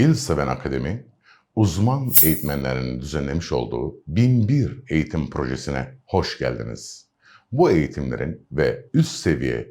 İl Seven Akademi, uzman eğitmenlerinin düzenlemiş olduğu 1001 eğitim projesine hoş geldiniz. Bu eğitimlerin ve üst seviye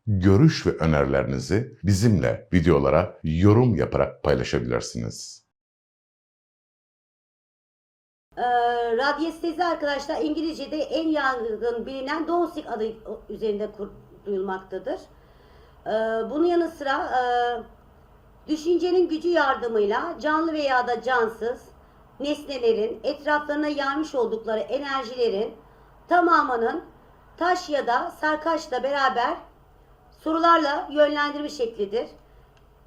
görüş ve önerilerinizi bizimle videolara yorum yaparak paylaşabilirsiniz. Ee, radyestezi arkadaşlar İngilizce'de en yaygın bilinen Donsik adı üzerinde duyulmaktadır. Ee, bunun yanı sıra e, düşüncenin gücü yardımıyla canlı veya da cansız nesnelerin etraflarına yaymış oldukları enerjilerin tamamının taş ya da sarkaçla beraber sorularla yönlendirme şeklidir.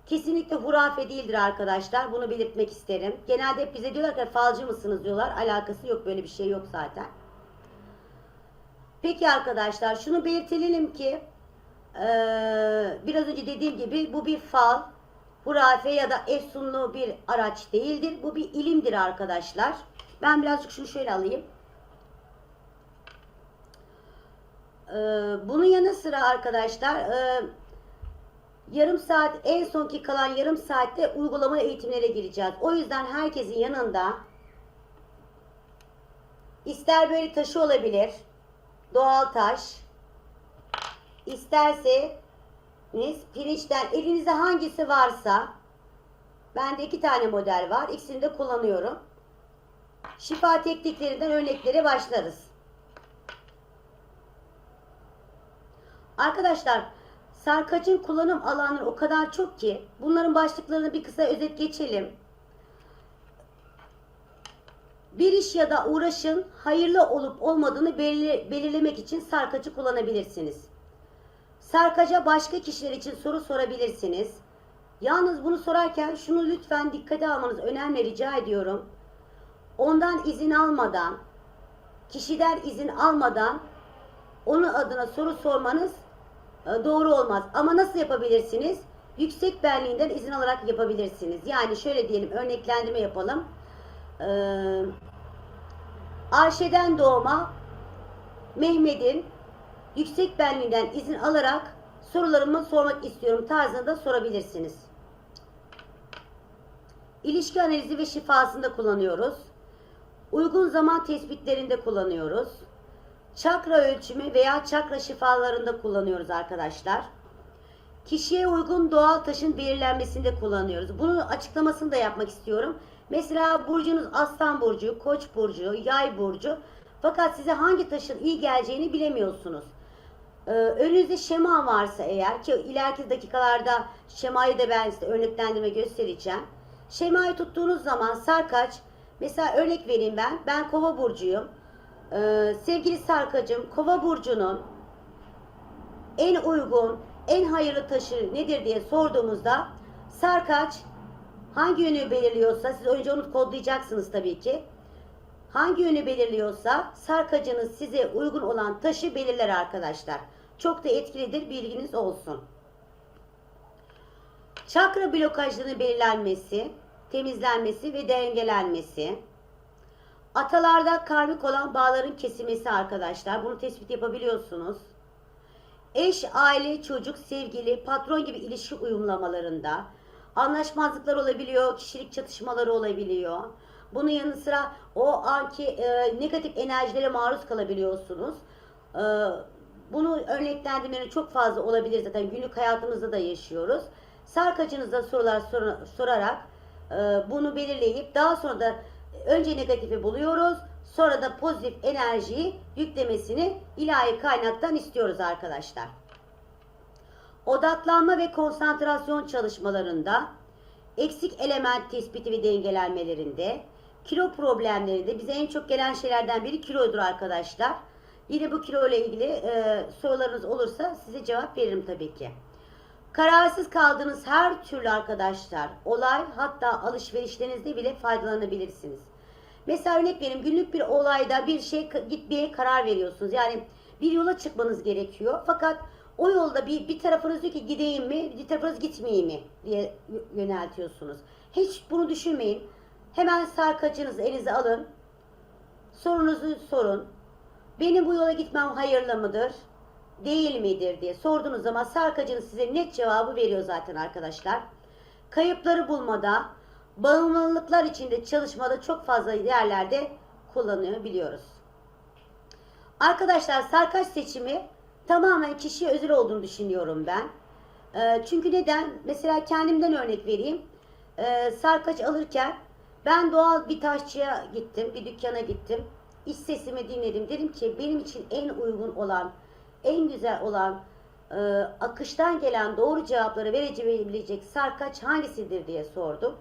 Kesinlikle hurafe değildir arkadaşlar. Bunu belirtmek isterim. Genelde hep bize diyorlar ki falcı mısınız diyorlar. Alakası yok. Böyle bir şey yok zaten. Peki arkadaşlar şunu belirtelim ki biraz önce dediğim gibi bu bir fal, hurafe ya da efsunlu bir araç değildir. Bu bir ilimdir arkadaşlar. Ben birazcık şunu şöyle alayım. Eee, bunun yanı sıra arkadaşlar eee yarım saat en sonki kalan yarım saatte uygulama eğitimlere gireceğiz. O yüzden herkesin yanında ister böyle taşı olabilir, doğal taş, isterseniz pirinçten elinizde hangisi varsa bende iki tane model var. İkisini de kullanıyorum. Şifa tekniklerinden örneklere başlarız. Arkadaşlar sarkacın kullanım alanları o kadar çok ki bunların başlıklarını bir kısa özet geçelim. Bir iş ya da uğraşın hayırlı olup olmadığını belir- belirlemek için sarkacı kullanabilirsiniz. Sarkaca başka kişiler için soru sorabilirsiniz. Yalnız bunu sorarken şunu lütfen dikkate almanız önemli rica ediyorum. Ondan izin almadan, kişiden izin almadan onun adına soru sormanız doğru olmaz. Ama nasıl yapabilirsiniz? Yüksek benliğinden izin alarak yapabilirsiniz. Yani şöyle diyelim örneklendirme yapalım. Ee, Arşe'den doğma Mehmet'in yüksek benliğinden izin alarak sorularımı sormak istiyorum tarzında sorabilirsiniz. İlişki analizi ve şifasında kullanıyoruz. Uygun zaman tespitlerinde kullanıyoruz. Çakra ölçümü veya çakra şifalarında kullanıyoruz arkadaşlar. Kişiye uygun doğal taşın belirlenmesinde kullanıyoruz. Bunun açıklamasını da yapmak istiyorum. Mesela burcunuz Aslan burcu, Koç burcu, Yay burcu. Fakat size hangi taşın iyi geleceğini bilemiyorsunuz. Ee, önünüzde şema varsa eğer ki ileriki dakikalarda şemayı da ben size örneklendirme göstereceğim. Şemayı tuttuğunuz zaman sarkaç, mesela örnek vereyim ben. Ben kova burcuyum. Ee, sevgili Sarkacığım, Kova burcunun en uygun, en hayırlı taşı nedir diye sorduğumuzda Sarkaç hangi yönü belirliyorsa siz önce onu kodlayacaksınız tabii ki. Hangi yönü belirliyorsa sarkacınız size uygun olan taşı belirler arkadaşlar. Çok da etkilidir bilginiz olsun. Çakra blokajlarının belirlenmesi, temizlenmesi ve dengelenmesi. Atalarda karmik olan bağların kesilmesi arkadaşlar. Bunu tespit yapabiliyorsunuz. Eş, aile, çocuk, sevgili, patron gibi ilişki uyumlamalarında anlaşmazlıklar olabiliyor, kişilik çatışmaları olabiliyor. Bunun yanı sıra o anki e, negatif enerjilere maruz kalabiliyorsunuz. E, bunu örneklendirmenin çok fazla olabilir zaten günlük hayatımızda da yaşıyoruz. Sarkacınıza sorular sor- sorarak e, bunu belirleyip daha sonra da önce negatifi buluyoruz. Sonra da pozitif enerjiyi yüklemesini ilahi kaynaktan istiyoruz arkadaşlar. Odaklanma ve konsantrasyon çalışmalarında, eksik element tespiti ve dengelenmelerinde, kilo problemlerinde bize en çok gelen şeylerden biri kilodur arkadaşlar. Yine bu kilo ile ilgili e, sorularınız olursa size cevap veririm tabii ki. Kararsız kaldığınız her türlü arkadaşlar, olay hatta alışverişlerinizde bile faydalanabilirsiniz. Mesela örnek vereyim günlük bir olayda bir şey gitmeye karar veriyorsunuz. Yani bir yola çıkmanız gerekiyor. Fakat o yolda bir, bir tarafınız diyor ki gideyim mi, bir tarafınız gitmeyeyim mi diye yöneltiyorsunuz. Hiç bunu düşünmeyin. Hemen sarkacınızı elinize alın. Sorunuzu sorun. Benim bu yola gitmem hayırlı mıdır? Değil midir diye sorduğunuz zaman sarkacınız size net cevabı veriyor zaten arkadaşlar. Kayıpları bulmada, bağımlılıklar içinde çalışmada çok fazla yerlerde kullanıyor biliyoruz. Arkadaşlar sarkaç seçimi tamamen kişiye özel olduğunu düşünüyorum ben. Ee, çünkü neden? Mesela kendimden örnek vereyim. Ee, sarkaç alırken ben doğal bir taşçıya gittim, bir dükkana gittim. İç sesimi dinledim. Dedim ki benim için en uygun olan, en güzel olan, e, akıştan gelen doğru cevapları verebilecek sarkaç hangisidir diye sordum.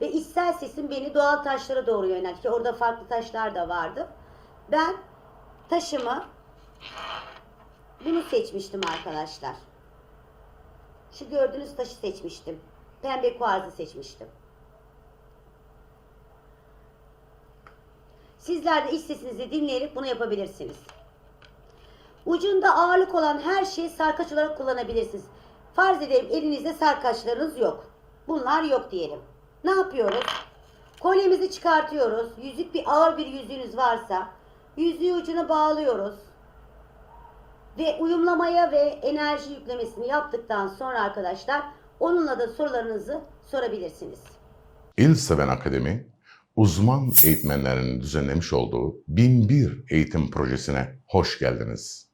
Ve içsel sesim beni doğal taşlara doğru yöneltti. Orada farklı taşlar da vardı. Ben taşımı bunu seçmiştim arkadaşlar. Şu gördüğünüz taşı seçmiştim. Pembe kuarzı seçmiştim. Sizler de iç sesinizi dinleyerek bunu yapabilirsiniz. Ucunda ağırlık olan her şeyi sarkaç olarak kullanabilirsiniz. Farz edelim elinizde sarkaçlarınız yok. Bunlar yok diyelim. Ne yapıyoruz? Kolyemizi çıkartıyoruz. Yüzük bir ağır bir yüzüğünüz varsa yüzüğü ucuna bağlıyoruz. Ve uyumlamaya ve enerji yüklemesini yaptıktan sonra arkadaşlar onunla da sorularınızı sorabilirsiniz. İl Seven Akademi, uzman eğitmenlerin düzenlemiş olduğu 1001 eğitim projesine hoş geldiniz.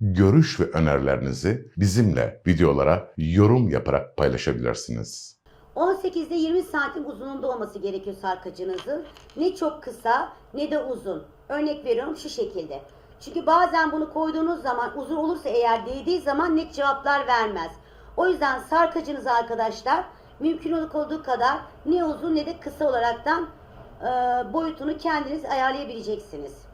görüş ve önerilerinizi bizimle videolara yorum yaparak paylaşabilirsiniz. 18'de 20 santim uzunluğunda olması gerekiyor sarkacınızın. Ne çok kısa ne de uzun. Örnek veriyorum şu şekilde. Çünkü bazen bunu koyduğunuz zaman uzun olursa eğer değdiği zaman net cevaplar vermez. O yüzden sarkacınız arkadaşlar mümkün olduğu kadar ne uzun ne de kısa olaraktan e, boyutunu kendiniz ayarlayabileceksiniz.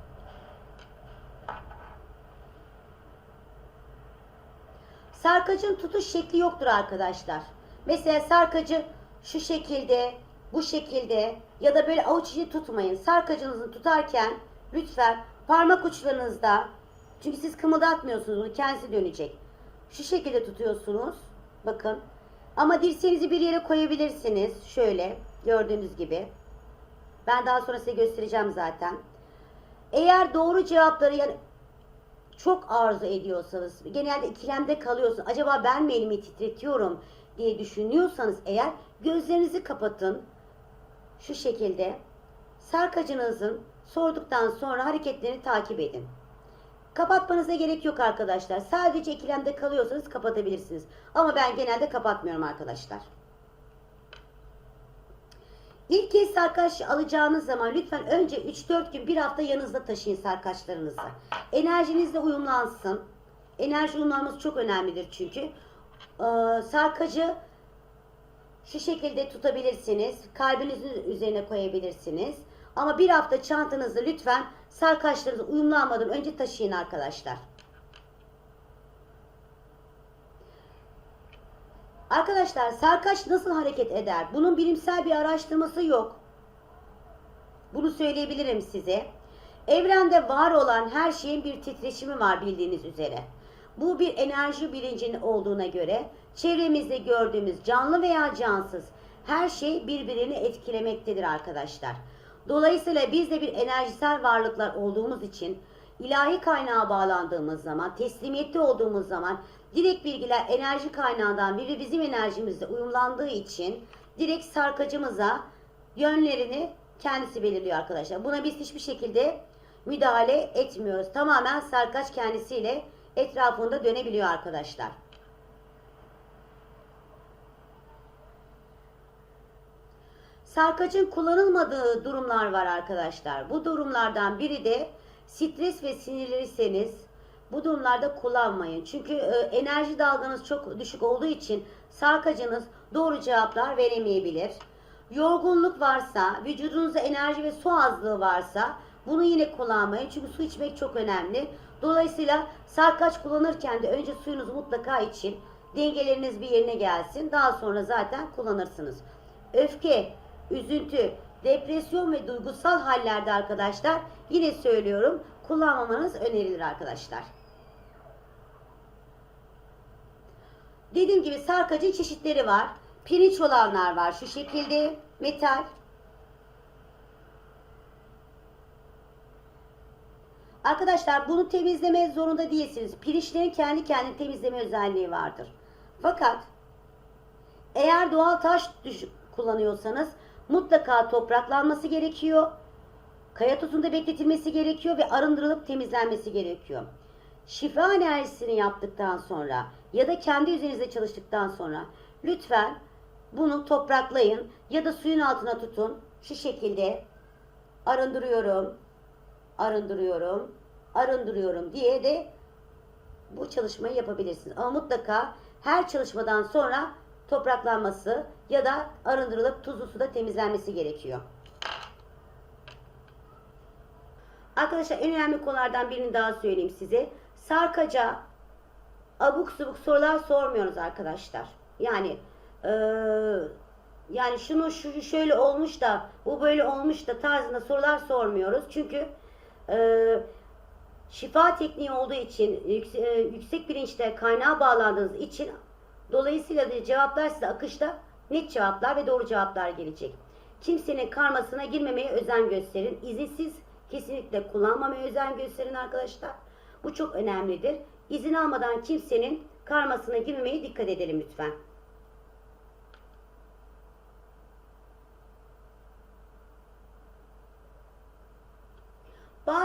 Sarkacın tutuş şekli yoktur arkadaşlar. Mesela sarkacı şu şekilde, bu şekilde ya da böyle avuç içi tutmayın. Sarkacınızı tutarken lütfen parmak uçlarınızda çünkü siz kımıldatmıyorsunuz bunu kendisi dönecek. Şu şekilde tutuyorsunuz. Bakın. Ama dirseğinizi bir yere koyabilirsiniz. Şöyle gördüğünüz gibi. Ben daha sonra size göstereceğim zaten. Eğer doğru cevapları yani çok arzu ediyorsanız, genelde ikilemde kalıyorsunuz. Acaba ben mi elimi titretiyorum diye düşünüyorsanız eğer gözlerinizi kapatın. Şu şekilde sarkacınızın sorduktan sonra hareketlerini takip edin. Kapatmanıza gerek yok arkadaşlar. Sadece ikilemde kalıyorsanız kapatabilirsiniz. Ama ben genelde kapatmıyorum arkadaşlar. İlk kez sarkaç alacağınız zaman lütfen önce 3-4 gün bir hafta yanınızda taşıyın sarkaçlarınızı. Enerjinizle uyumlansın. Enerji uyumlanması çok önemlidir çünkü. Ee, sarkacı şu şekilde tutabilirsiniz. Kalbinizin üzerine koyabilirsiniz. Ama bir hafta çantanızı lütfen sarkaçlarınızı uyumlanmadan önce taşıyın arkadaşlar. Arkadaşlar sarkaç nasıl hareket eder? Bunun bilimsel bir araştırması yok. Bunu söyleyebilirim size. Evrende var olan her şeyin bir titreşimi var bildiğiniz üzere. Bu bir enerji bilincinin olduğuna göre çevremizde gördüğümüz canlı veya cansız her şey birbirini etkilemektedir arkadaşlar. Dolayısıyla biz de bir enerjisel varlıklar olduğumuz için ilahi kaynağa bağlandığımız zaman, teslimiyette olduğumuz zaman direkt bilgiler enerji kaynağından biri bizim enerjimizle uyumlandığı için direkt sarkacımıza yönlerini kendisi belirliyor arkadaşlar. Buna biz hiçbir şekilde müdahale etmiyoruz. Tamamen sarkaç kendisiyle etrafında dönebiliyor arkadaşlar. Sarkacın kullanılmadığı durumlar var arkadaşlar. Bu durumlardan biri de stres ve sinirliyseniz bu durumlarda kullanmayın. Çünkü e, enerji dalganız çok düşük olduğu için sarkacınız doğru cevaplar veremeyebilir. Yorgunluk varsa, vücudunuzda enerji ve su azlığı varsa bunu yine kullanmayın. Çünkü su içmek çok önemli. Dolayısıyla sarkaç kullanırken de önce suyunuzu mutlaka için dengeleriniz bir yerine gelsin. Daha sonra zaten kullanırsınız. Öfke, üzüntü, depresyon ve duygusal hallerde arkadaşlar yine söylüyorum kullanmamanız önerilir arkadaşlar. Dediğim gibi sarkacın çeşitleri var. Pirinç olanlar var şu şekilde. Metal. Arkadaşlar bunu temizleme zorunda değilsiniz. Pirinçlerin kendi kendini temizleme özelliği vardır. Fakat eğer doğal taş kullanıyorsanız mutlaka topraklanması gerekiyor. Kaya tuzunda bekletilmesi gerekiyor ve arındırılıp temizlenmesi gerekiyor. Şifa enerjisini yaptıktan sonra ya da kendi üzerinizde çalıştıktan sonra lütfen bunu topraklayın ya da suyun altına tutun. Şu şekilde arındırıyorum, arındırıyorum, arındırıyorum diye de bu çalışmayı yapabilirsiniz. Ama mutlaka her çalışmadan sonra topraklanması ya da arındırılıp tuzlu suda temizlenmesi gerekiyor. Arkadaşlar en önemli konulardan birini daha söyleyeyim size. Sarkaca abuk subuk sorular sormuyoruz arkadaşlar. Yani eee, yani şunu şu şöyle olmuş da bu böyle olmuş da tarzında sorular sormuyoruz. Çünkü eee, şifa tekniği olduğu için yüksek, e, yüksek bilinçte kaynağa bağlandığınız için dolayısıyla da cevaplar size akışta net cevaplar ve doğru cevaplar gelecek. Kimsenin karmasına girmemeye özen gösterin. İzinsiz kesinlikle kullanmamaya özen gösterin arkadaşlar. Bu çok önemlidir. İzin almadan kimsenin karmasına girmemeye dikkat edelim lütfen.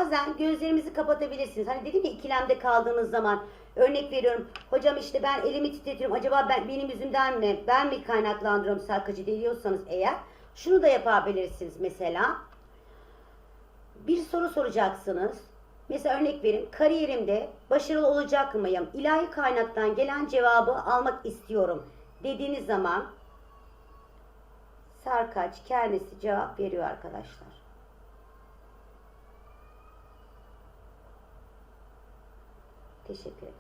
Bazen gözlerimizi kapatabilirsiniz. Hani dedim ya ikilemde kaldığınız zaman örnek veriyorum. Hocam işte ben elimi titretiyorum. Acaba ben benim yüzümden mi? Ben mi kaynaklandırıyorum sarkacı diyorsanız eğer şunu da yapabilirsiniz mesela. Bir soru soracaksınız. Mesela örnek verin. Kariyerimde başarılı olacak mıyım? İlahi kaynaktan gelen cevabı almak istiyorum dediğiniz zaman sarkaç kendisi cevap veriyor arkadaşlar. Teşekkür ederim.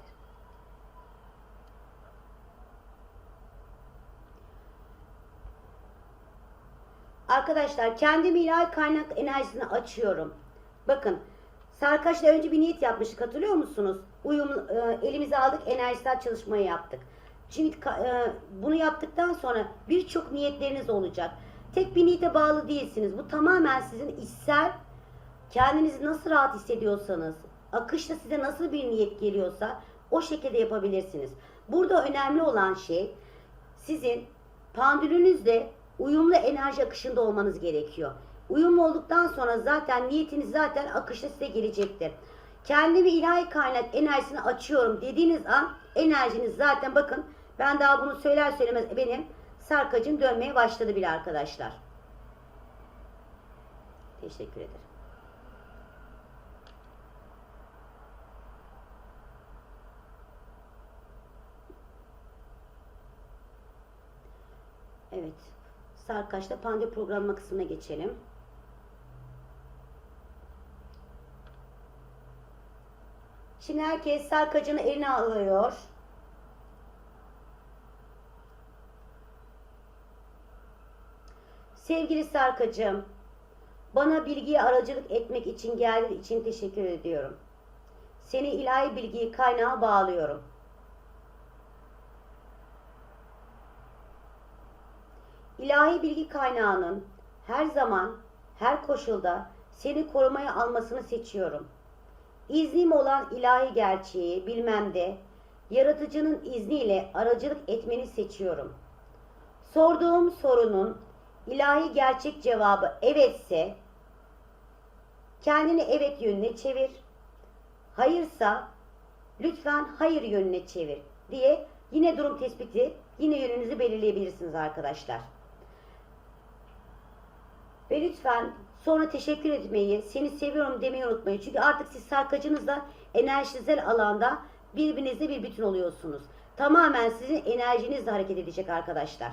Arkadaşlar kendimi ilahi kaynak enerjisini açıyorum. Bakın Sarkaç'la önce bir niyet yapmıştık hatırlıyor musunuz? Uyum, e, elimize aldık enerjisel çalışmayı yaptık. Şimdi e, bunu yaptıktan sonra birçok niyetleriniz olacak. Tek bir niyete bağlı değilsiniz. Bu tamamen sizin içsel kendinizi nasıl rahat hissediyorsanız, akışta size nasıl bir niyet geliyorsa o şekilde yapabilirsiniz. Burada önemli olan şey sizin pandülünüzle uyumlu enerji akışında olmanız gerekiyor. Uyumlu olduktan sonra zaten niyetiniz zaten akışta size gelecektir. Kendimi ilahi kaynak enerjisini açıyorum dediğiniz an enerjiniz zaten bakın ben daha bunu söyler söylemez benim sarkacım dönmeye başladı bile arkadaşlar. Teşekkür ederim. Evet. Sarkaç'ta pandö programlama kısmına geçelim. Şimdi herkes sarkacını eline alıyor. Sevgili sarkacım, bana bilgiye aracılık etmek için geldiğin için teşekkür ediyorum. Seni ilahi bilgiyi kaynağa bağlıyorum. İlahi bilgi kaynağının her zaman, her koşulda seni korumaya almasını seçiyorum. İznim olan ilahi gerçeği bilmemde, yaratıcının izniyle aracılık etmeni seçiyorum. Sorduğum sorunun ilahi gerçek cevabı evetse, kendini evet yönüne çevir. Hayırsa lütfen hayır yönüne çevir diye yine durum tespiti, yine yönünüzü belirleyebilirsiniz arkadaşlar. Ve lütfen sonra teşekkür etmeyi, seni seviyorum demeyi unutmayın. Çünkü artık siz sarkacınızla enerjisel alanda birbirinizle bir bütün oluyorsunuz. Tamamen sizin enerjinizle hareket edecek arkadaşlar.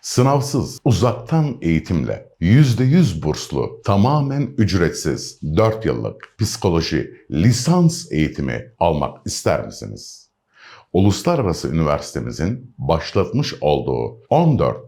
Sınavsız, uzaktan eğitimle, %100 burslu, tamamen ücretsiz 4 yıllık psikoloji lisans eğitimi almak ister misiniz? Uluslararası Üniversitemizin başlatmış olduğu 14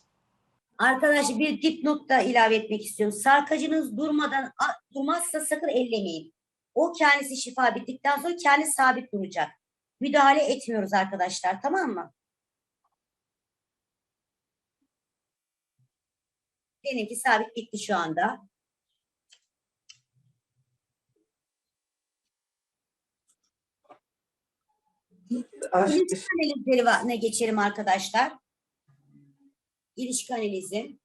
Arkadaşlar bir dipnot da ilave etmek istiyorum. Sarkacınız durmadan durmazsa sakın ellemeyin. O kendisi şifa bittikten sonra kendi sabit duracak. Müdahale etmiyoruz arkadaşlar tamam mı? Benimki sabit bitti şu anda. Var- ne geçelim arkadaşlar. İlişki analizi.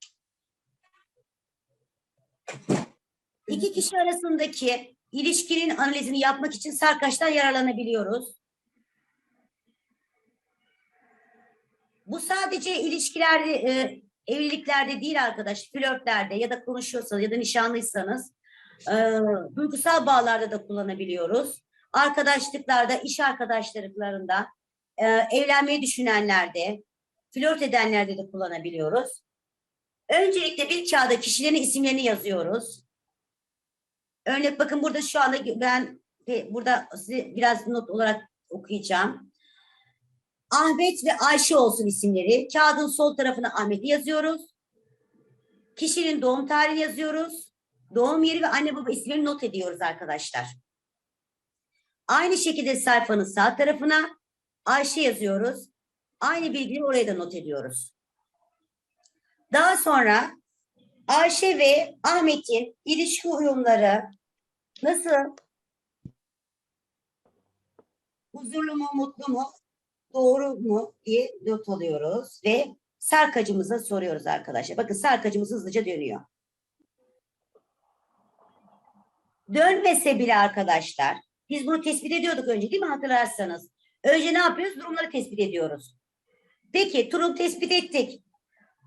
İki kişi arasındaki ilişkinin analizini yapmak için sarkaçtan yararlanabiliyoruz. Bu sadece ilişkilerde, e, evliliklerde değil arkadaş, flörtlerde ya da konuşuyorsanız ya da nişanlıysanız e, duygusal bağlarda da kullanabiliyoruz. Arkadaşlıklarda, iş arkadaşlıklarında, e, evlenmeyi düşünenlerde, flört edenlerde de kullanabiliyoruz. Öncelikle bir kağıda kişilerin isimlerini yazıyoruz. Örnek bakın burada şu anda ben burada size biraz not olarak okuyacağım. Ahmet ve Ayşe olsun isimleri. Kağıdın sol tarafına Ahmet'i yazıyoruz. Kişinin doğum tarihini yazıyoruz. Doğum yeri ve anne baba isimlerini not ediyoruz arkadaşlar. Aynı şekilde sayfanın sağ tarafına Ayşe yazıyoruz. Aynı bilgiyi oraya da not ediyoruz. Daha sonra Ayşe ve Ahmet'in ilişki uyumları nasıl? Huzurlu mu, mutlu mu, doğru mu diye not alıyoruz ve sarkacımıza soruyoruz arkadaşlar. Bakın sarkacımız hızlıca dönüyor. Dönmese bile arkadaşlar, biz bunu tespit ediyorduk önce değil mi hatırlarsanız? Önce ne yapıyoruz? Durumları tespit ediyoruz. Peki durum tespit ettik.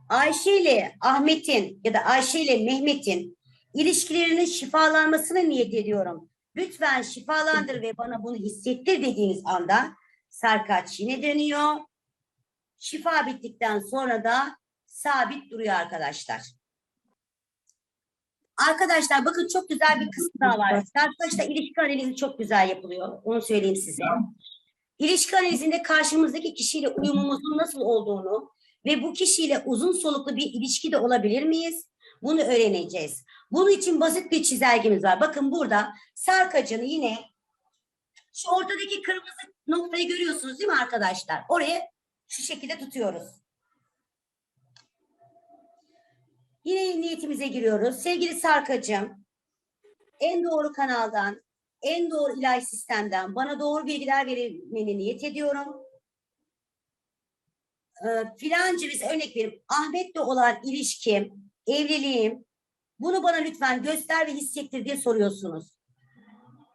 Ayşe ile Ahmet'in ya da Ayşe ile Mehmet'in ilişkilerinin şifalanmasını niyet ediyorum. Lütfen şifalandır ve bana bunu hissettir dediğiniz anda sarkaç yine dönüyor. Şifa bittikten sonra da sabit duruyor arkadaşlar. Arkadaşlar bakın çok güzel bir kısım daha var. Sarkaçta ilişki analizi çok güzel yapılıyor. Onu söyleyeyim size. İlişki analizinde karşımızdaki kişiyle uyumumuzun nasıl olduğunu ve bu kişiyle uzun soluklu bir ilişki de olabilir miyiz? Bunu öğreneceğiz. Bunun için basit bir çizelgemiz var. Bakın burada sarkacını yine şu ortadaki kırmızı noktayı görüyorsunuz değil mi arkadaşlar? Oraya şu şekilde tutuyoruz. Yine niyetimize giriyoruz. Sevgili sarkacım, en doğru kanaldan, en doğru ilahi sistemden bana doğru bilgiler vermeni niyet ediyorum. Ee, filanca biz örnek vereyim. Ahmet'le olan ilişkim, evliliğim bunu bana lütfen göster ve hissettir diye soruyorsunuz.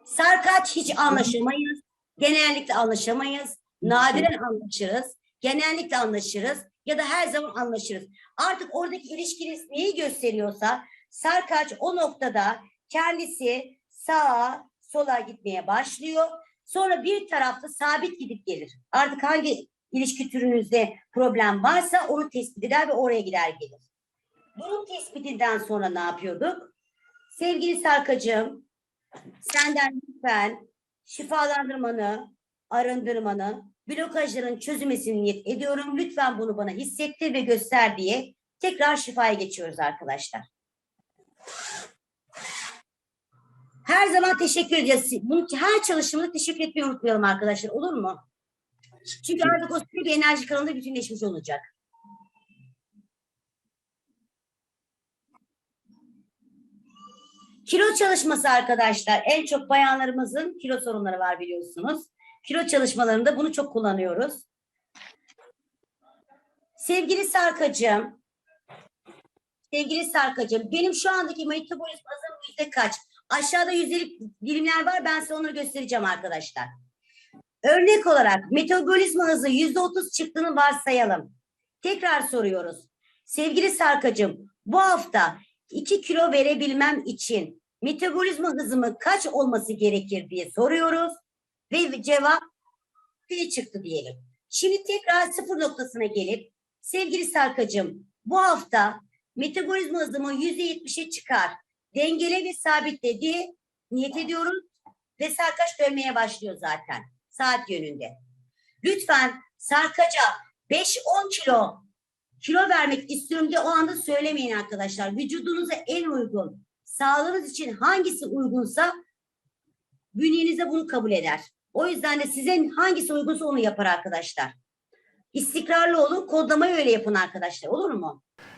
Sarkaç hiç anlaşamayız. Genellikle anlaşamayız. Nadiren anlaşırız. Genellikle anlaşırız. Ya da her zaman anlaşırız. Artık oradaki ilişkiniz neyi gösteriyorsa Sarkaç o noktada kendisi sağa sola gitmeye başlıyor. Sonra bir tarafta sabit gidip gelir. Artık hangi ilişki türünüzde problem varsa onu tespit eder ve oraya gider gelir. Durum tespitinden sonra ne yapıyorduk? Sevgili Sarkacığım, senden lütfen şifalandırmanı, arındırmanı, blokajların çözülmesini niyet ediyorum. Lütfen bunu bana hissettir ve göster diye tekrar şifaya geçiyoruz arkadaşlar. Her zaman teşekkür edeceğiz. Bunun her çalışımda teşekkür etmeyi unutmayalım arkadaşlar. Olur mu? Çünkü artık o sürekli enerji kanalında bütünleşmiş olacak. Kilo çalışması arkadaşlar. En çok bayanlarımızın kilo sorunları var biliyorsunuz. Kilo çalışmalarında bunu çok kullanıyoruz. Sevgili Sarkacığım, sevgili Sarkacığım, benim şu andaki metabolizma hızım yüzde kaç? Aşağıda yüzdelik dilimler var. Ben size onları göstereceğim arkadaşlar. Örnek olarak metabolizma hızı yüzde otuz çıktığını varsayalım. Tekrar soruyoruz. Sevgili Sarkacığım, bu hafta 2 kilo verebilmem için metabolizma hızımı kaç olması gerekir diye soruyoruz. Ve cevap P çıktı diyelim. Şimdi tekrar sıfır noktasına gelip sevgili Sarkacığım bu hafta metabolizma hızımı %70'e çıkar. Dengele ve sabitle diye niyet ediyoruz. Ve sarkaç dönmeye başlıyor zaten saat yönünde. Lütfen sarkaca 5-10 kilo kilo vermek istiyorum diye o anda söylemeyin arkadaşlar. Vücudunuza en uygun, sağlığınız için hangisi uygunsa bünyenize bunu kabul eder. O yüzden de size hangisi uygunsa onu yapar arkadaşlar. İstikrarlı olun, kodlamayı öyle yapın arkadaşlar. Olur mu?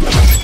Thank you.